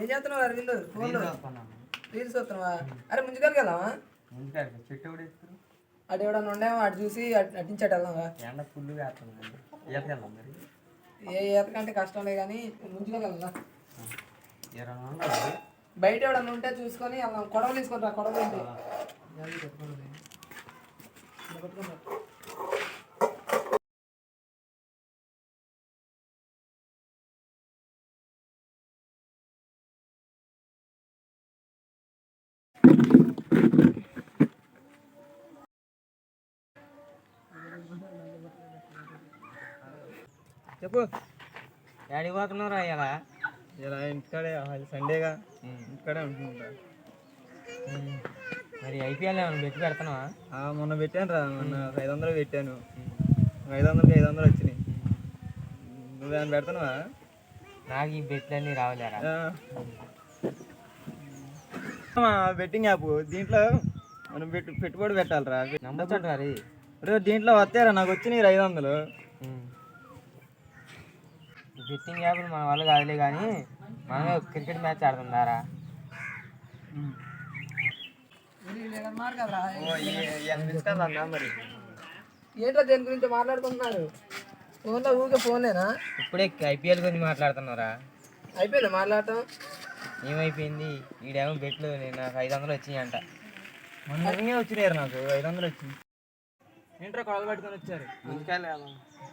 ఏం చేస్తున్నావు అరవింద్ ఫోన్లో. రీల్స్ వస్తున్నావా అరే ముందుకెళ్ళకి వెళ్దామా? చెట్టు అటు ఎవడన్నా ఉండేమో అటు చూసి అటు అట్టించట వెళ్దామా ఎండ ఫుల్ మరి. ఏ ఈతకంటే కష్టంలే కానీ ముందుకెళ్ళి వెళ్దాం. బయట ఎవడన్నా ఉంటే చూసుకొని వెళ్దాం. కొడవలు తీసుకొని రా కొడవలు ఏంటి? చెప్పు. డాడీ పోతున్నారా ఇలా ఇలా ఇంటికాడే సండేగా. ఇంటికాడే ఉంటుంటా మరి ఐపీఎల్ ఏమైనా పెట్టి పెడుతున్నావా ఆ, మొన్న పెట్టాను రా మొన్న ఐదు వందలు పెట్టాను. ఐదు వందలకి ఐదు వందలు వచ్చినాయి. నువ్వేమైనా పెడుతున్నావా నాకు ఈ బెట్లన్నీ రావలేరా? బెట్టింగ్ యాప్ దీంట్లో మనం పెట్టు పెట్టుబడి పెట్టాలిరా. నమ్మచ్చంట మరి దీంట్లో వస్తారా నాకు వచ్చినాయి ఐదు వందలు. బెట్టింగ్ యాప్లు మన వాళ్ళు కాదులే కానీ మనమే క్రికెట్ మ్యాచ్ ఆడుతుందారా ఏంటో దేని గురించి మాట్లాడుకుంటున్నారు? ఫోన్లో ఊరికే ఫోన్లేనా ఇప్పుడే ఐపీఎల్ గురించి మాట్లాడుతున్నారా అయిపోయిందా మాట్లాడటం? ఏమైపోయింది? ఈడేమో బెట్లు నేను నాకు ఐదు వందలు వచ్చినాయి అంట మొన్న నిజంగా వచ్చినాయి నాకు? ఐదు వందలు వచ్చినాయి. ఏంట్రా కొడలు పట్టుకొని వచ్చారు?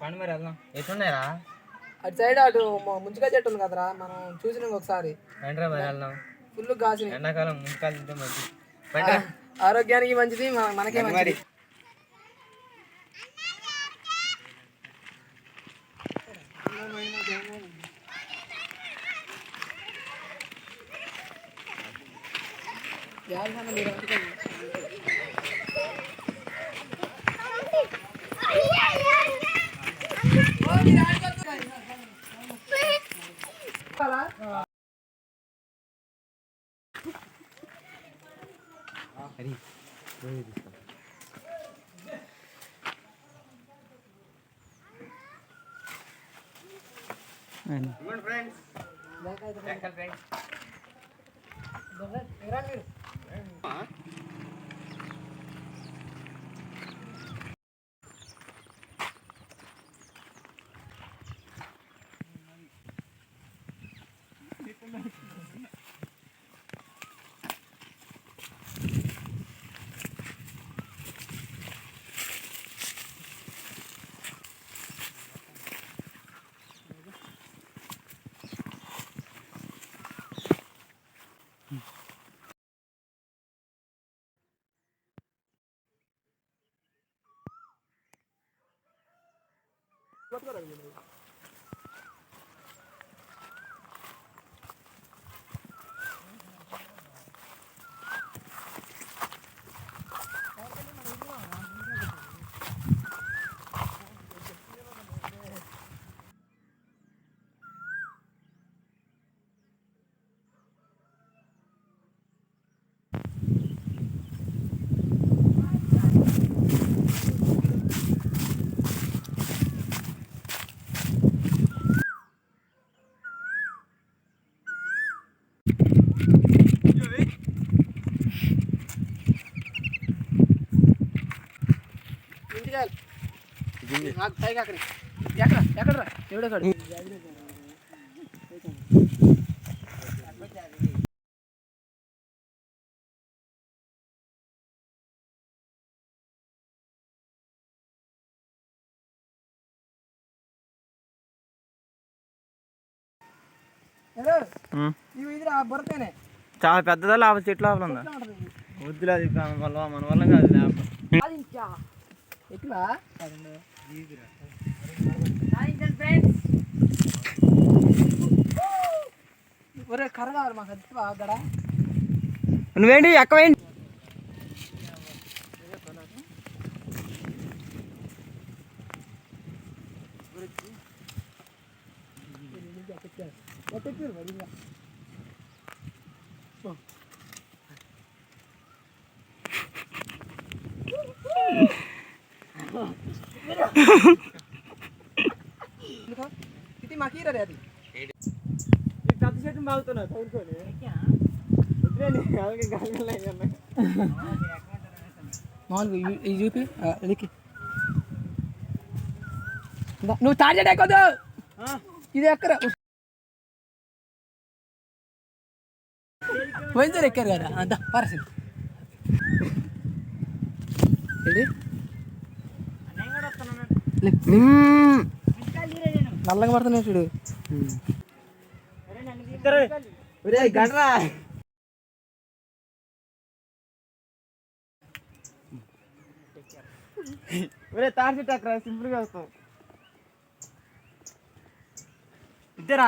పండి మరి వెళ్దాం. ఎట్లున్నాయిరా? అటు సైడ్ అటు మ- ముంచుగా చెట్టు ఉంది కదరా మనం చూసినాం ఒకసారి. ఫుల్ కాసిన ఎండాకాలం తింటే మంచిది. ఆరోగ్యానికి మంచిది మన- మనకే మంచిది. మీరు హరి, రోజు తీసుకో. ఎరా మీరు ఇంటికి నాకు పైకి అక్కడ ఎక్కడ ఎక్కడ ఎవడో కాడు బురతేనే చాలా పెద్దదా లేకపోతే చెట్టు లోపల ఉందా? వద్దులే అది మన వల్ల మన వల్ల కాదు లేకపోతే ఒరే కర్ర మాకు అది గడ. నువ్వేంటి? ఎక్కవేంటి ఇది మాకు ఇరా అది ఈ పెద్ద చెట్టు బాగుతున్నా చదువుకొని మామూలుగా ఇవి- చూపి ఎదికి నువ్వు తాజా ఎక్కదు ఇది ఎక్కర? పోయినసారి ఎక్కారు కదా అంత పరసి ఏంటి? నల్లగా పడుతున్నాయి చూడు గండ్రా ఒరే తాడి అక్కడ సింపుల్గా వస్తావు ఇద్దరా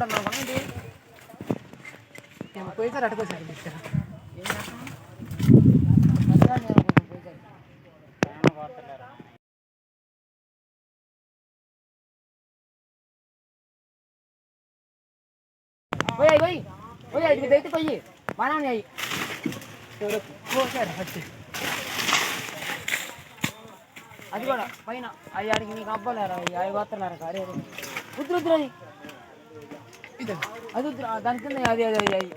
నాన్న చెప్పాడు మనకు పోయిసారి అటుకోసారి పోయి. పోయి పోయి పోయి అయ్యి పోసారు ఫస్ట్ అది కూడా పైన. అయ్యాడికి అడిగి అబ్బలేరా? అయ్యి అవి పోతున్నారా అరే వద్దు వద్దు అది అది దాని కింద అది అది అది అది.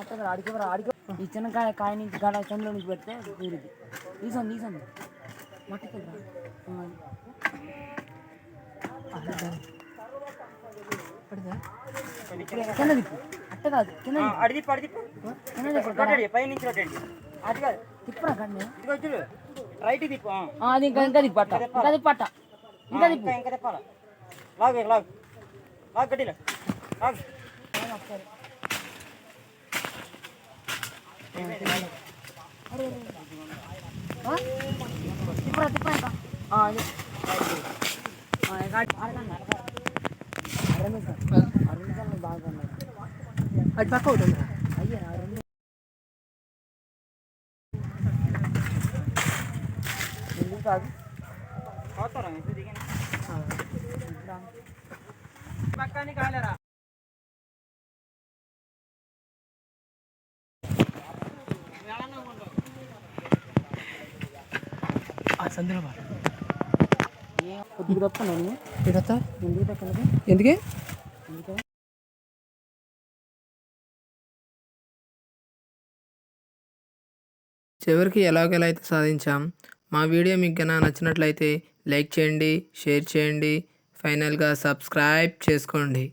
అక్కడ అడిగి అడిగి ఈ చిన్న కాయ కాయ నుంచి గడ చెందులో నుంచి పెడితే ఊరిది. తీసండి తీసండి మట్టి కింద అట్ట కాదు కింద దిక్కు. అడిది పడిది కింద పై నుంచి కొట్టండి అటు. కాదు. తిప్పురా కన్ను ఇదిగో రైట్. ఆ, అది ఇంకా ఇంకా దిప్పు పట్ట ఇంకా దిప్పు పట్ట ఇంకా దిప్పు ఇంకా తిప్పాలా? లాగు లాగు. లాగు గడ్డిలో లాగు ఆ? తిప్పురా తిప్పురా ఇంకా ఆ, అది. ఆ, ఇంకా అటు. అరగండి, అరగండి. అర నిమిషం. అర నిమిషాలు బాగా ఉన్నాయి. అటు పక్క ఒకటి ఉంది. అయ్యా ఆ రెండు ఎందుకు కాదు పోతారా ఇప్పుడు దిగండి ఆ, ఇట్లా. పక్కని కాలేరా సందులో ఎందుకు? చివరికి ఎలాగెలా అయితే సాధించాం? మా వీడియో మీకు కన్నా నచ్చినట్లయితే లైక్ చేయండి షేర్ చేయండి. ఫైనల్గా సబ్స్క్రైబ్ చేసుకోండి.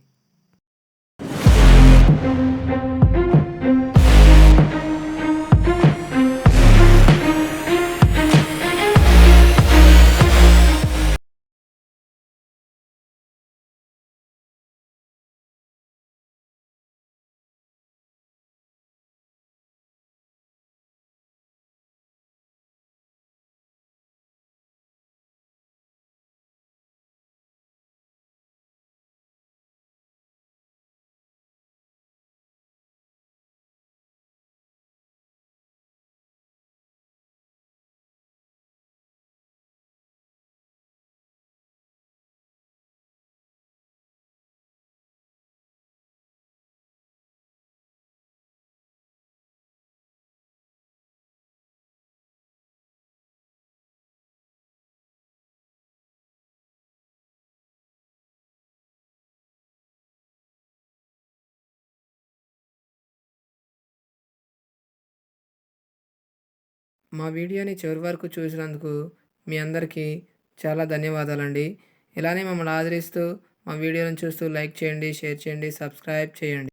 మా వీడియోని చివరి వరకు చూసినందుకు మీ అందరికీ చాలా ధన్యవాదాలండి. ఇలానే మమ్మల్ని ఆదరిస్తూ మా వీడియోలను చూస్తూ లైక్ చేయండి షేర్ చేయండి సబ్స్క్రైబ్ చేయండి.